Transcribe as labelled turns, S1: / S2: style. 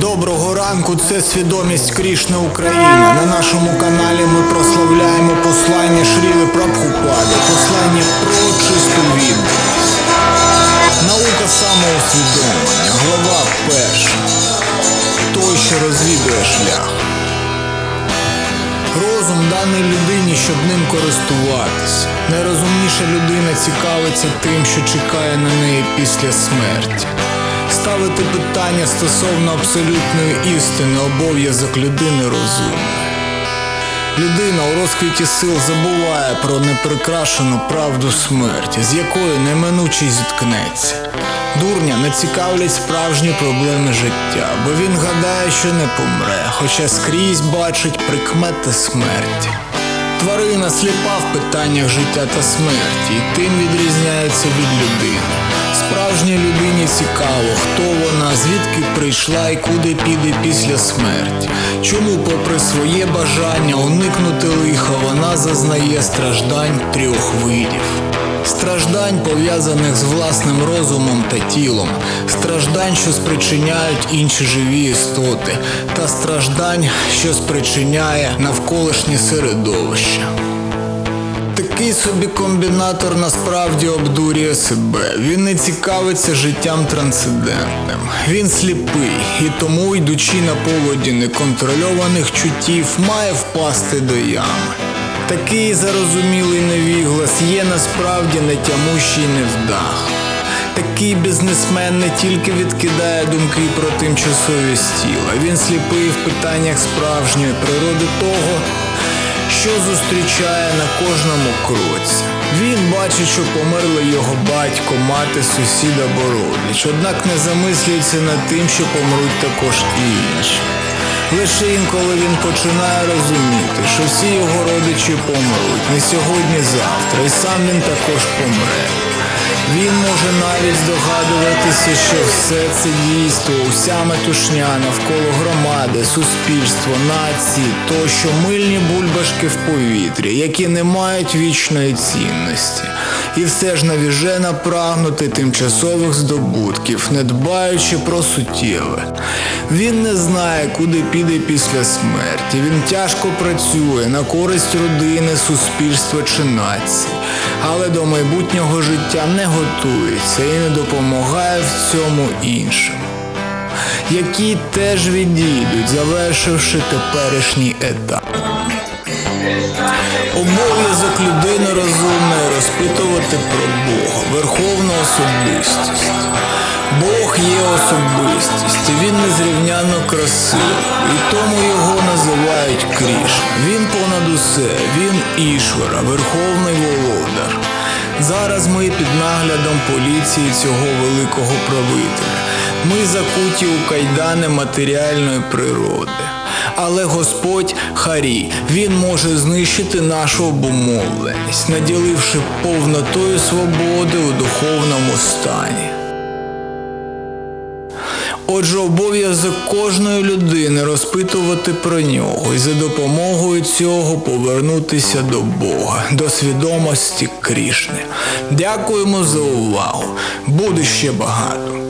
S1: Доброго ранку, це свідомість Крішна Україна. На нашому каналі ми прославляємо послання Шріли Прабхупади, послання про чисту відданість. Наука самоусвідомлення, глава перша. Той, що розвідує шлях. Розум даний людині, щоб ним користуватися. Найрозумніша людина цікавиться тим, що чекає на неї після смерті. Ставити питання стосовно абсолютної істини обов'язок людини розумної. Людина у розквіті сил забуває про неприкрашену правду смерті, з якою неминуче зіткнеться. Дурня не цікавлять справжні проблеми життя, бо він гадає, що не помре, хоча скрізь бачить прикмети смерті. Тварина сліпа в питаннях життя та смерті, і тим відрізняється від людини. Справжній людині цікаво, хто вона, звідки прийшла і куди піде після смерті. Чому, попри своє бажання уникнути лиха, вона зазнає страждань трьох видів. Страждань, пов'язаних з власним розумом та тілом, страждань, що спричиняють інші живі істоти, та страждань, що спричиняє навколишнє середовище. Такий собі комбінатор насправді обдурює себе. Він не цікавиться життям трансцендентним. Він сліпий і тому, йдучи на поводі неконтрольованих чуттів, має впасти до ями. Такий зарозумілий невіглас є насправді нетямущий невдах. Такий бізнесмен не тільки відкидає думки про тимчасовість тіла, він сліпий в питаннях справжньої природи того, що зустрічає на кожному кроці. Він бачить, що померли його батько, мати, сусід або родич, однак не замислюється над тим, що помруть також інші. Лише інколи він починає розуміти, що всі його родичі помруть не сьогодні, завтра, і сам він також помре. Він може навіть здогадуватися, що все це дійство, уся метушня навколо громади, суспільства, нації, тощо мильні бульбашки в повітрі, які не мають вічної цінності. І все ж навіжена прагнути тимчасових здобутків, не дбаючи про суттєве. Він не знає, куди піде після смерті. Він тяжко працює на користь родини, суспільства чи нації, але до майбутнього життя не готується і не допомагає в цьому іншим, які теж відійдуть, завершивши теперішній етап. Обов'язок людини розумної розпитувати про Бога, верховну особистість. Бог є особистість, він незрівняно красивий, і тому його називають Крішна. Він понад усе, він Ішвара, верховний володар. Зараз ми під наглядом поліції цього великого правителя. Ми закуті у кайдани матеріальної природи. Але Господь Харі, Він може знищити нашу обумовленість, наділивши повнотою свободи у духовному стані. Отже, обов'язок кожної людини розпитувати про нього і за допомогою цього повернутися до Бога, до свідомості Крішни. Дякуємо за увагу. Буде ще багато.